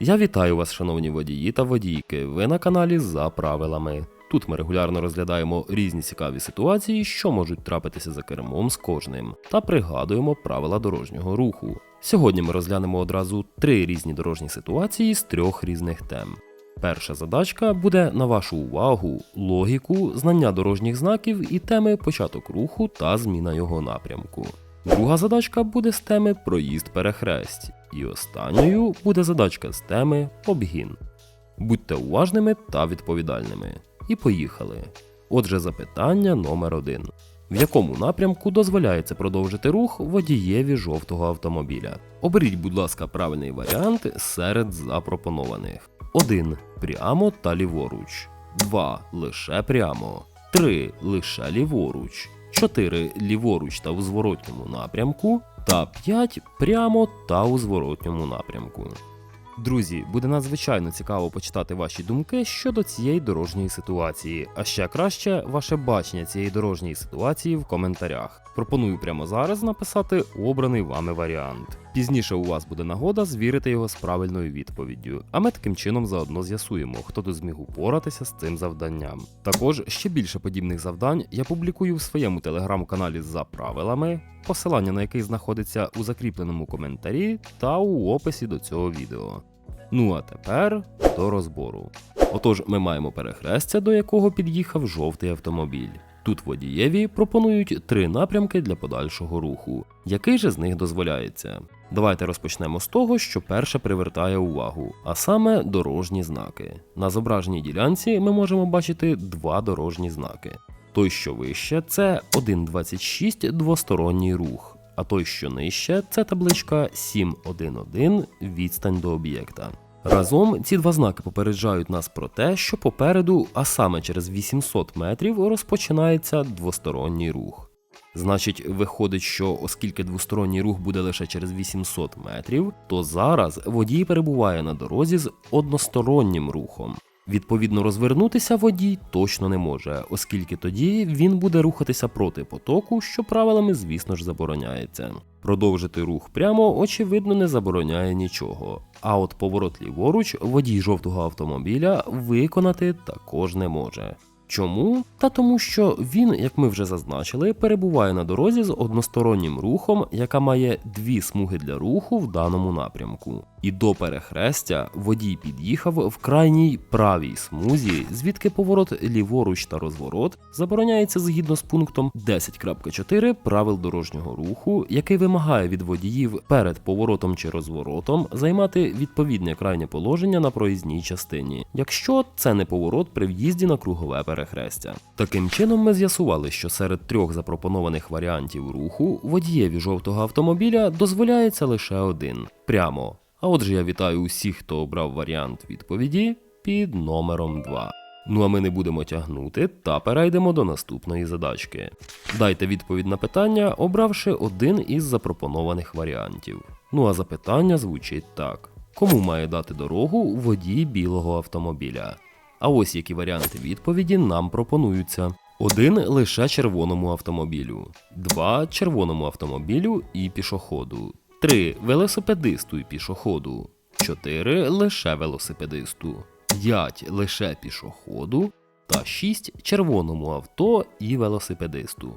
Я вітаю вас, шановні водії та водійки. Ви на каналі за правилами. Тут ми регулярно розглядаємо різні цікаві ситуації, що можуть трапитися за кермом з кожним, та пригадуємо правила дорожнього руху. Сьогодні ми розглянемо одразу три різні дорожні ситуації з трьох різних тем. Перша задачка буде на вашу увагу, логіку, знання дорожніх знаків і теми початок руху та зміна його напрямку. Друга задачка буде з теми проїзд перехресть. І останньою буде задачка з теми обгін. Будьте уважними та відповідальними. І поїхали. Отже, запитання номер один. В якому напрямку дозволяється продовжити рух водієві жовтого автомобіля? Оберіть, будь ласка, правильний варіант серед запропонованих. 1. Прямо та ліворуч. 2. Лише прямо. 3. Лише ліворуч. 4. Ліворуч та у зворотньому напрямку. Та 5. Прямо та у зворотньому напрямку. Друзі, буде надзвичайно цікаво почитати ваші думки щодо цієї дорожньої ситуації, а ще краще ваше бачення цієї дорожньої ситуації в коментарях. Пропоную прямо зараз написати обраний вами варіант. Пізніше у вас буде нагода звірити його з правильною відповіддю, а ми таким чином заодно з'ясуємо, хто тут зміг упоратися з цим завданням. Також ще більше подібних завдань я публікую в своєму телеграм-каналі за правилами, посилання на який знаходиться у закріпленому коментарі та у описі до цього відео. Ну а тепер до розбору. Отож, ми маємо перехрестя, до якого під'їхав жовтий автомобіль. Тут водієві пропонують три напрямки для подальшого руху. Який же з них дозволяється? Давайте розпочнемо з того, що перше привертає увагу, а саме дорожні знаки. На зображеній ділянці ми можемо бачити два дорожні знаки. Той, що вище, це 1.26 двосторонній рух, а той, що нижче, це табличка 7.1.1 відстань до об'єкта. Разом ці два знаки попереджають нас про те, що попереду, а саме через 800 метрів, розпочинається двосторонній рух. Значить, виходить, що оскільки двосторонній рух буде лише через 800 метрів, то зараз водій перебуває на дорозі з одностороннім рухом. Відповідно, розвернутися водій точно не може, оскільки тоді він буде рухатися проти потоку, що правилами, звісно ж, забороняється. Продовжити рух прямо, очевидно, не забороняє нічого. А от поворот ліворуч водій жовтого автомобіля виконати також не може. Чому? Та тому, що він, як ми вже зазначили, перебуває на дорозі з одностороннім рухом, яка має дві смуги для руху в даному напрямку. І до перехрестя водій під'їхав в крайній правій смузі, звідки поворот ліворуч та розворот забороняється згідно з пунктом 10.4 правил дорожнього руху, який вимагає від водіїв перед поворотом чи розворотом займати відповідне крайнє положення на проїзній частині, якщо це не поворот при в'їзді на кругове перехрестя. Таким чином, ми з'ясували, що серед трьох запропонованих варіантів руху водієві жовтого автомобіля дозволяється лише один прямо. А отже, я вітаю усіх, хто обрав варіант відповіді під номером 2. Ну а ми не будемо тягнути та перейдемо до наступної задачки. Дайте відповідь на питання, обравши один із запропонованих варіантів. Ну а запитання звучить так: кому має дати дорогу водій білого автомобіля? А ось які варіанти відповіді нам пропонуються. Один лише червоному автомобілю, два червоному автомобілю і пішоходу, три велосипедисту і пішоходу, 4. лише велосипедисту, 5. лише пішоходу та 6. червоному авто і велосипедисту.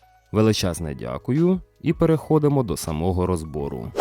Величезне дякую і переходимо до самого розбору.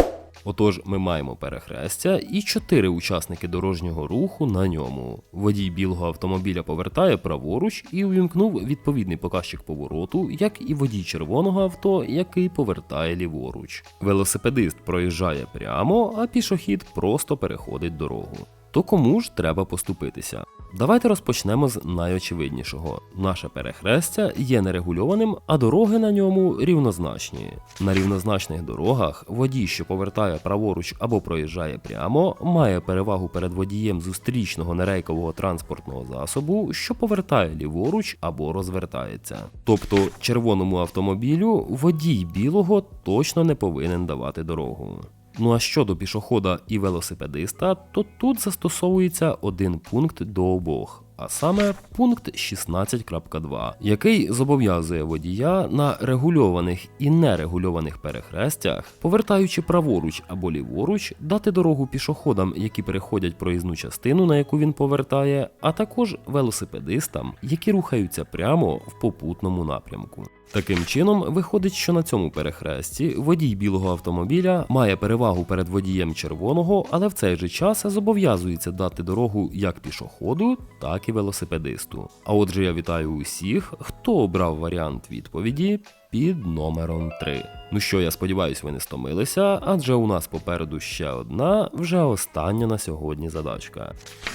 Отож, ми маємо перехрестя і чотири учасники дорожнього руху на ньому. Водій білого автомобіля повертає праворуч і увімкнув відповідний показчик повороту, як і водій червоного авто, який повертає ліворуч. Велосипедист проїжджає прямо, а пішохід просто переходить дорогу. То кому ж треба поступитися? Давайте розпочнемо з найочевиднішого. Наше перехрестя є нерегульованим, а дороги на ньому рівнозначні. На рівнозначних дорогах водій, що повертає праворуч або проїжджає прямо, має перевагу перед водієм зустрічного нерейкового транспортного засобу, що повертає ліворуч або розвертається. Тобто червоному автомобілю водій білого точно не повинен давати дорогу. Ну а щодо пішохода і велосипедиста, то тут застосовується один пункт до обох. А саме пункт 16.2, який зобов'язує водія на регульованих і нерегульованих перехрестях, повертаючи праворуч або ліворуч, дати дорогу пішоходам, які переходять проїзну частину, на яку він повертає, а також велосипедистам, які рухаються прямо в попутному напрямку. Таким чином, виходить, що на цьому перехресті водій білого автомобіля має перевагу перед водієм червоного, але в цей же час зобов'язується дати дорогу як пішоходу, так і велосипедисту. А отже, я вітаю усіх, хто обрав варіант відповіді під номером 3. Ну що, я сподіваюся, ви не стомилися, адже у нас попереду ще одна, вже остання на сьогодні задачка.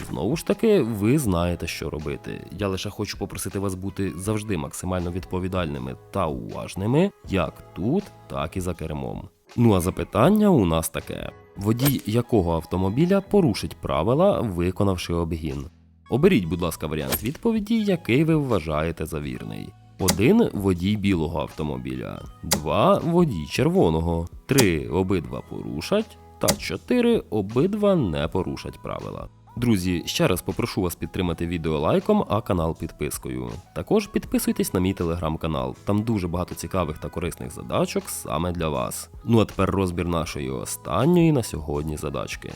Знову ж таки, ви знаєте, що робити. Я лише хочу попросити вас бути завжди максимально відповідальними та уважними, як тут, так і за кермом. Ну а запитання у нас таке: водій якого автомобіля порушить правила, виконавши обгін? Оберіть, будь ласка, варіант відповіді, який ви вважаєте за вірний. 1 водій білого автомобіля, 2 водій червоного, 3 обидва порушать, та 4 обидва не порушать правила. Друзі, ще раз попрошу вас підтримати відео лайком, а канал підпискою. Також підписуйтесь на мій телеграм-канал, там дуже багато цікавих та корисних задачок саме для вас. Ну а тепер розбір нашої останньої на сьогодні задачки.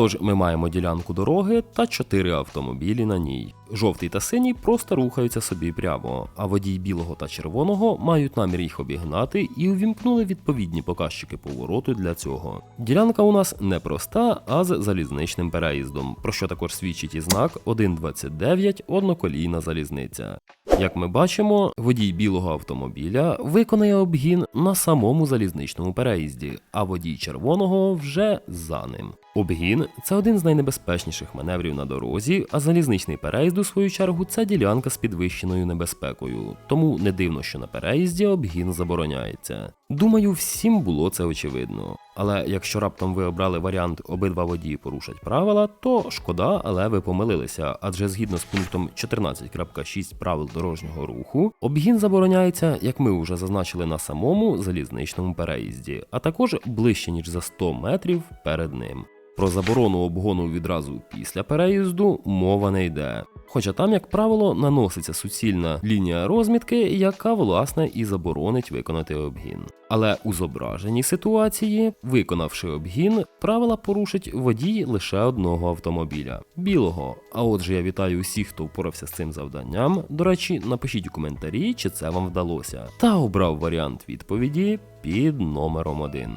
Отож, ми маємо ділянку дороги та чотири автомобілі на ній. Жовтий та синій просто рухаються собі прямо, а водій білого та червоного мають намір їх обігнати і увімкнули відповідні показчики повороту для цього. Ділянка у нас не проста, а з залізничним переїздом, про що також свідчить і знак 1.29 одноколійна залізниця. Як ми бачимо, водій білого автомобіля виконає обгін на самому залізничному переїзді, а водій червоного вже за ним. Обгін це один з найнебезпечніших маневрів на дорозі, а залізничний переїзд, у свою чергу, це ділянка з підвищеною небезпекою, тому не дивно, що на переїзді обгін забороняється. Думаю, всім було це очевидно. Але якщо раптом ви обрали варіант обидва водії порушать правила, то шкода, але ви помилилися, адже згідно з пунктом 14.6 правил дорожнього руху, обгін забороняється, як ми вже зазначили на самому залізничному переїзді, а також ближче ніж за 100 метрів перед ним. Про заборону обгону відразу після переїзду мова не йде. Хоча там, як правило, наноситься суцільна лінія розмітки, яка власне і заборонить виконати обгін. Але у зображеній ситуації, виконавши обгін, правила порушить водій лише одного автомобіля білого. А отже, я вітаю усіх, хто впорався з цим завданням. До речі, напишіть у коментарі, чи це вам вдалося, та обрав варіант відповіді під номером 1.